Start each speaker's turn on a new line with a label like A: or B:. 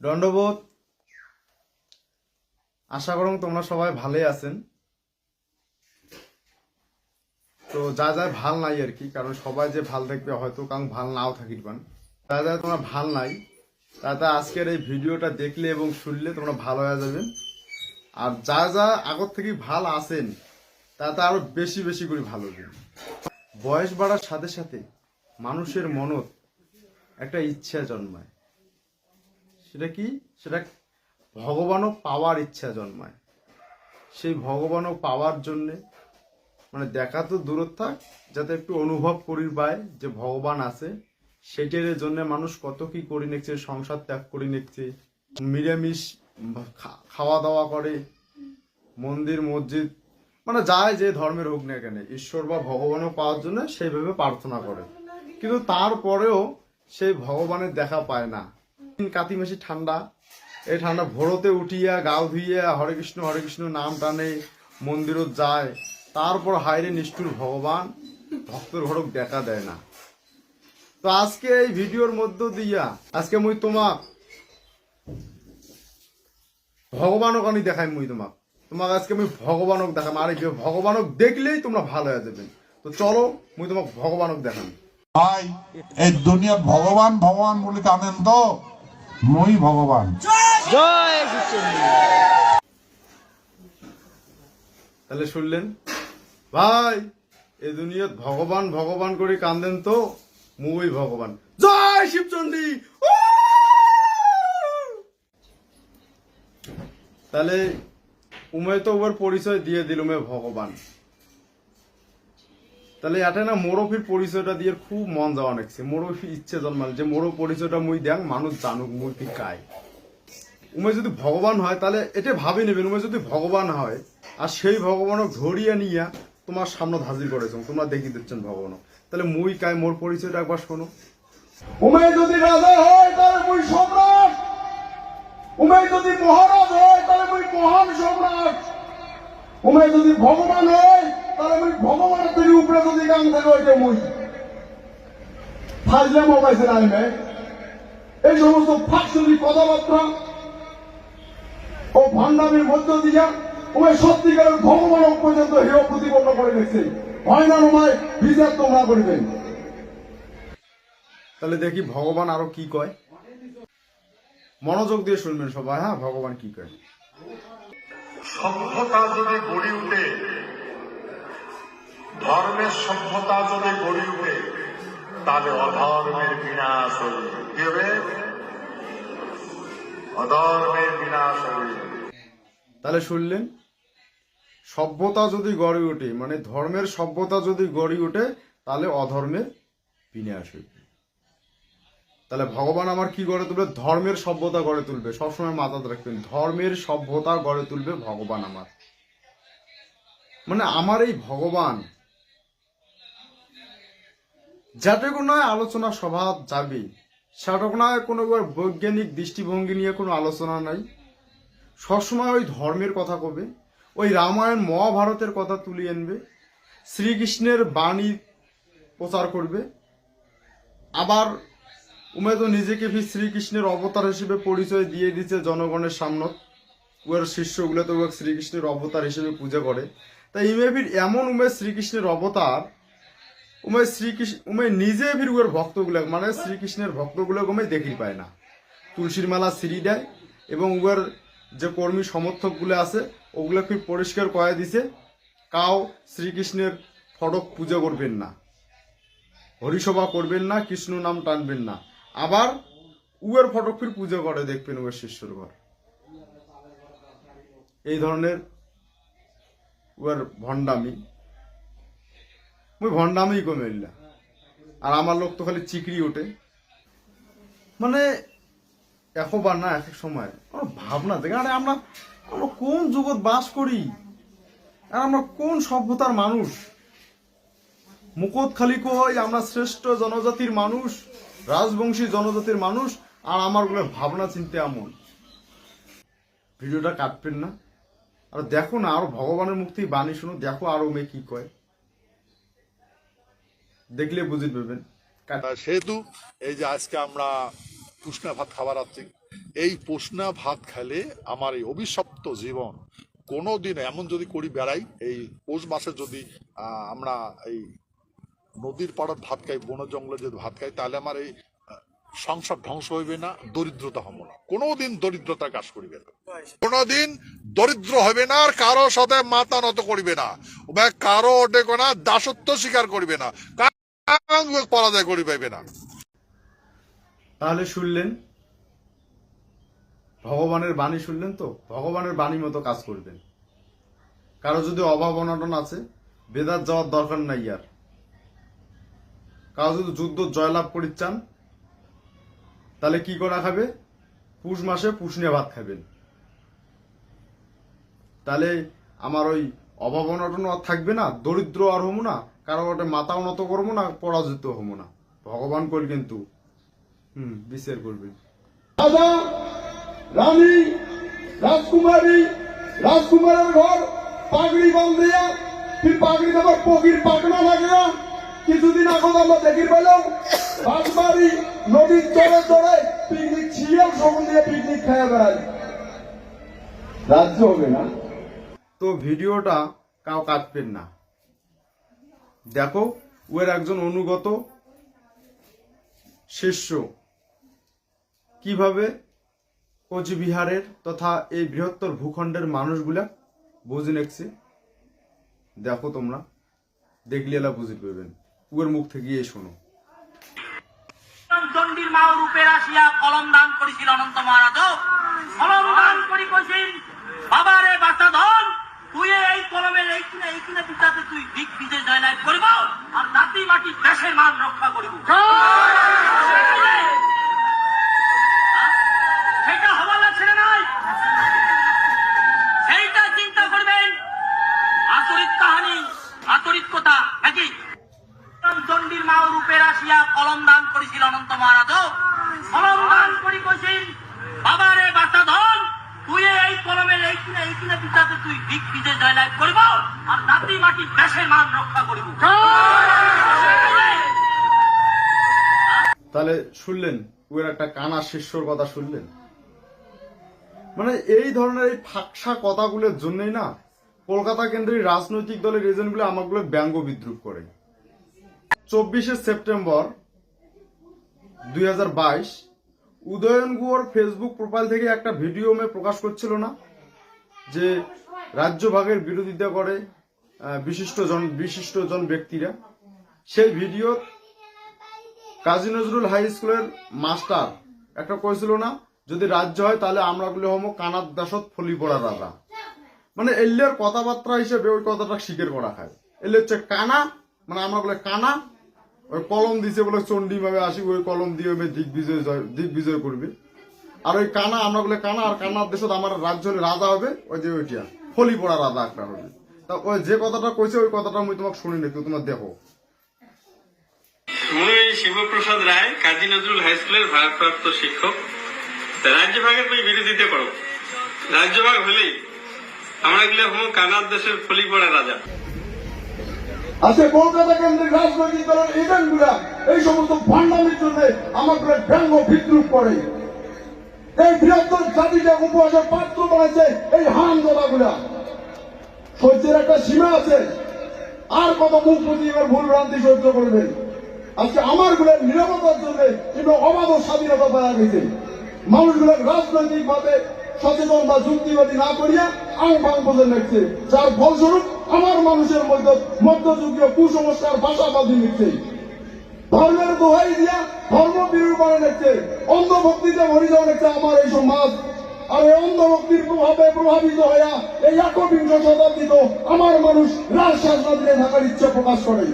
A: দণ্ডবোধ। আশা করুন তোমরা সবাই ভালোই আছেন। তো যা যা ভালো নাই আর কি, কারণ সবাই যে ভালো দেখবে হয়তো কারণ ভালো নাও থাকির পান যা যা তোমরা ভালো নাই তাতে আজকের এই ভিডিওটা দেখলে এবং শুনলে তোমরা ভালো হয়ে যাবেন আর যা যা আগর থেকে ভালো আছেন তাতে আরও বেশি বেশি করে ভালো হবে। বয়স বাড়ার সাথে সাথে মানুষের মনত একটা ইচ্ছা জন্মায়। সেটা কি? সেটা ভগবানও পাওয়ার ইচ্ছা জন্মায়। সেই ভগবানও পাওয়ার জন্যে মানে দেখা তো দূরত থাক, যাতে একটু অনুভব করি পায় যে ভগবান আছে, সেটার জন্য মানুষ কত কি করে নিচ্ছে সংসার ত্যাগ করে নিচ্ছে নিরামিষ খাওয়া দাওয়া করে, মন্দির, মসজিদ মানে যায় যে ধর্মের হোক না কেন, ঈশ্বর বা ভগবানও পাওয়ার জন্য সেইভাবে প্রার্থনা করে। কিন্তু তারপরেও সেই ভগবানের দেখা পায় না। কাতি মাসি ঠান্ডা। এই ঠান্ডা ভোরতে উঠিয়া গাও ধুইয়া হরে কৃষ্ণ হরে কৃষ্ণ নাম টানে মন্দিরত যায়। তারপর হাইরে নিষ্ঠুর ভগবান ভক্তর ঘরক দেখা দেয় না। তো আজকে এই ভিডিওর মধ্য দিয়া আজকে মুই তোমাক ভগবানক আমি দেখাই মুই তোমাক। তোমাক আজকে আমি ভগবানক দেখাম আর এই ভগবানক দেখলেই তোমরা ভালো হয়ে যাবে। তো চলো মুই তোমাক ভগবানক দেখাম।
B: ভাই, এই দুনিয়াত ভগবান ভগবান বলে কাঁদেন তো? মই ভগবান।
C: জয়
A: তাহলে শুনলেন? ভাই এই দুনিয়াত ভগবান ভগবান করে কান্দেন তো মুই ভগবান। জয় শিবচন্ডী! তাহলে উমে তো ওর পরিচয় দিয়ে দিল উমে ভগবান। তাহলে এটা না মোরফির পরিচয়টা দিয়ে খুব মন যাওয়া নাকছে মোরও ফির ইচ্ছে জন্মাল। যে মোরও পরিচয়টা মুই দেখ মানুষ জানুক মুই কি কায়। উমে যদি ভগবান হয়, তাহলে এটা ভাবি নেবেন, উমে যদি ভগবান হয়, আর সেই ভগবানক ধরিয়ে নিয়া তোমার সামনে হাজির করেছ তোমরা দেখি দিচ্ছেন ভগবানক। তাহলে মুই কায় মোর পরিচয়টা একবার শোনো। উমে যদি রাজা হয়, তাহলে মুই সম্রাট। উমে যদি মহারাজ হয়, তাহলে মুই মহান সম্রাট। উমে যদি ভগবান হয় তাহলে ভগবানের উপরে যদি গান থাকে ওইটা মুই। ফাজলে মোবাইল আনবে এই সমস্ত ফাঁকশুনি কথাবার্তা ও ভান্ডামের মধ্য দিয়া ওই সত্যিকারের ভগবান পর্যন্ত হেয় প্রতিপন্ন করে হয় না নয় বিচার তোমরা করবেন তাহলে দেখি ভগবান আরও কি কয়। মনোযোগ দিয়ে শুনবেন সবাই হ্যাঁ? ভগবান কি কয়।
D: সভ্যতা যদি গড়ে উঠে ধর্মের সভ্যতা যদি গড়ে উঠে, তাহলে অধর্মের বিনাশ কি হবে? অধর্মের বিনাশ হবে।
A: তাহলে শুনলেন? সভ্যতা যদি গড়ে ওঠে মানে ধর্মের সভ্যতা যদি গড়ে ওঠে, তাহলে অধর্মের বিনাশ হইবে তাহলে ভগবান আমার কি গড়ে তুলবে? ধর্মের সভ্যতা গড়ে তুলবে। সবসময় মাথাতে রাখবেন, ধর্মের সভ্যতা গড়ে তুলবে ভগবান আমার। মানে আমার এই ভগবান যেটুকু নয় আলোচনা স্বভাব যাবে সেটুকু নয় কোনো বৈজ্ঞানিক দৃষ্টিভঙ্গি নিয়ে কোনো আলোচনা নাই। সবসময় ওই ধর্মের কথা কবে, ওই রামায়ণ মহাভারতের কথা তুলে আনবে, শ্রীকৃষ্ণের বাণী প্রচার করবে। আবার উমে তো নিজেকে ফির শ্রীকৃষ্ণের অবতার হিসেবে পরিচয় দিয়ে দিচ্ছে জনগণের সামনত। উয়ার শিষ্যগুলো তো শ্রীকৃষ্ণের অবতার হিসেবে পূজা করে। তাই ইমে ফির এমন উমে শ্রীকৃষ্ণের অবতার উমে শ্রীকৃষ্ণ উমে নিজে ফির উয়ার ভক্তগুলো মানে শ্রীকৃষ্ণের ভক্তগুলো উমে দেখি পায় না। তুলসীর মালা সিঁড়ি দেয় এবং উয়ার যে কর্মী সমর্থকগুলো আছে ওগুলো ফির পরিষ্কার করে দিছে, কাও শ্রীকৃষ্ণের ফটক পূজা করবেন না, হরিসভা করবেন না, কৃষ্ণ নাম টানবেন না। আবার উয়ের ফটক ফির পূজা করে দেখবেন উয়ের শিষ্যর ঘর। এই ধরনের উয়ের ভণ্ডামি মুই ভণ্ডামি কমেল্লা আর আমার লোক তো খালি চিকড়ি ওঠে। মানে একবার না এক এক সময়। আমার ভাবনা দেখে আরে আমরা আমরা কোন জগৎ বাস করি? আর আমরা কোন সভ্যতার মানুষ? মুকত খালি কই, আমরা শ্রেষ্ঠ জনজাতির মানুষ, রাজবংশী জনজাতির মানুষ, আর আমারগুলো ভাবনা, চিন্তা এমন। ভিডিওটা কাটবেন না। আর দেখো না, আরও ভগবানের মুক্তি বাণী শুনো, দেখো আরও মেয়ে কি কয়। দেখলে বুঝে পাবেন
E: সেহেতু এই যে আজকে আমরা উষ্ণা ভাত খাবার আছি এই পোষনা ভাত খেলে আমার এই অভিশপ্ত জীবন কোনোদিন এমন যদি করি বেড়াই, এই পৌষ মাসে যদি আমরা এই নদীর পাড়ার ভাত খাই, বন জঙ্গলে যদি ভাত খাই, তাহলে আমার এই সংসার ধ্বংস হইবে না, দরিদ্রতা হব না। কোনোদিন দরিদ্রতার কাজ করিবে না। কোনোদিন দরিদ্র হবে না আর কারও সাথে মাথা নত করিবে না। কারও ওটে না দাসত্ব স্বীকার করিবে না। পরাজয় করি পাইবে না
A: তাহলে শুনলেন? ভগবানের বাণী শুনলেন তো? ভগবানের বাণী মতো কাজ করবেন। কারও যদি অভাব অনটন আছে, বেদাত যাওয়ার দরকার নাই আর। কারও যদি যুদ্ধ জয়লাভ করি চান, তাহলে কি করে খাবে? পুষ মাসে পুষ ভাত খাবেন। তাহলে আমার ওই অভাব অনটন আর থাকবে না, দরিদ্র আর হব না কারও ওটা মাথা উন্নত করব না পরাজিত হব না। ভগবান কর কিন্তু। হুম বিচার করবেন
F: রাজা রানী রাজকুমারী রাজকুমারের ঘর পাগড়ি বান্ধিয়া তুই পাগড়ি দেবার পকির পাকনা লাগিয়া। কিছুদিন আগত আমরা দেখি পেলাম বাঁশবাড়ি নদীর চলে চলে পিকনিক ছিয়াল সগুন দিয়ে পিকনিক খেয়ে বেড়ায়। রাজ্য হবে না।
A: তো ভিডিওটা কাউ কাটবেন না। দেখো ওর একজন অনুগত শিষ্য। কীভাবে? কোচবিহারের তথা এই বৃহত্তর ভূখণ্ডের মানুষগুলা বুঝে নেছে দেখো তোমরা দেখলে এলা বুঝে পাবেন। ওর মুখ থেকে গিয়ে শোনো।
G: মা আসিয়া কলম দান করেছিল অনন্ত মহারাজ কলম দান করি কইছিল বাবারে বাসা ধন তুই এই কলমের এই কিনা এই কিনা পিতাতে তুই দিক বিজয় জয়লাভ করিব আর জাতি মাটি দেশের মান রক্ষা করিব সেটা হওয়া লাগছে না নাই সেইটা চিন্তা করবেন আচরিত কাহানি আচরিত কথা নাকি চণ্ডীর মা রূপের আসিয়া কলম দান করেছিল অনন্ত মহারাজ কলম দান করি কইছিল বাবারে বাসা ধন তুই এই কলমের এই কিনা এই কিনা পিতাতে তুই দিক বিজয় জয়লাভ করিব জাতি মাটি দেশের মান রক্ষা করিব।
A: তাহলে শুনলেন ওর একটা কানা শিষ্যর কথা শুনলেন? মানে এই ধরনের এই ফাঁকসা কথাগুলোর জন্যই না কলকাতা কেন্দ্রের রাজনৈতিক দলের এজেন্টগুলো আমাগুলো ব্যঙ্গ বিদ্রুপ করে। চব্বিশে সেপ্টেম্বর দুই হাজার বাইশ উদয়ন গুহর ফেসবুক প্রোফাইল থেকে একটা ভিডিও মে প্রকাশ করছিল না, যে রাজ্য ভাগের বিরোধিতা করে আহ, বিশিষ্ট জন বিশিষ্ট জন ব্যক্তিরা। সেই ভিডিও কাজী নজরুল হাই স্কুলের মাস্টার। একটা কইছিল না যদি রাজ্য হয় তাহলে আমরা গুলো হমো কানাত দাসত ফলি পড়া রাজা মানে এল্লের কথাবার্তা হিসেবে ওই কথাটা স্বীকার করা খায়। এলে হচ্ছে কানা মানে আমরা বলে কানা ওই কলম দিছে বলে চণ্ডী ভাবে আসি ওই কলম দিয়ে ওই দিগ্বিজয় জয়- দিগ্বিজয় করবে। আর ওই কানা আমরা বলে কানা আর কানার দেশত আমার রাজ্য রাজা হবে ওই যে ওইটা ফলি পড়া রাজা একটা হবে। তা ওই যে কথাটা কইছে ওই কথাটা আমি তোমাকে শুনি নাকি তোমার দেখো।
H: মুই শিবপ্রসাদ রায় কাজী নজরুল হাই স্কুলের ভারপ্রাপ্ত শিক্ষক। রাজ্য ভাগের বই বিরোধিতা করো রাজ্য ভাগ হলেই আমরা গেলে হম কানার দেশের ফলি পড়া রাজা।
F: আছে কলকাতা কেন্দ্রের রাজনৈতিক দলের এজেন্টগুলা এই সমস্ত ভান্ডামির জন্য আমাকে ব্যঙ্গ বিদ্রুপ করে। এই বৃহত্তর জাতিকে উপহাসের পাত্র বানাইছে এই হানগুলা সহ্যের একটা সীমা আছে। আর কত মুখ বুঝিয়ে এবার ভুল ভ্রান্তি সহ্য করবেন আজকে আমারগুলোর নিরাপত্তার জন্য কিন্তু অবাধ স্বাধীনতা পাওয়া গেছে। মানুষগুলোর রাজনৈতিক ভাবে সচেতন বা যুক্তিবাদী না করিয়া আং ফাং বলে লিখছে যার ফলস্বরূপ আমার মানুষের মধ্যে মধ্যযুগীয় কুসংস্কার ভাষা বাঁধি লিখছে ধর্মের দোহাই দিয়া ধর্ম বিরোধী করে নিচ্ছে অন্ধভক্তিতে যাওয়া নিচ্ছে আমার এই সমাজ আর অন্ধ অন্ধভক্তির প্রভাবে প্রভাবিত হইয়া এই একবিংশ শতাব্দীতে আমার মানুষ রাজ নদীতে থাকার ইচ্ছা প্রকাশ করে।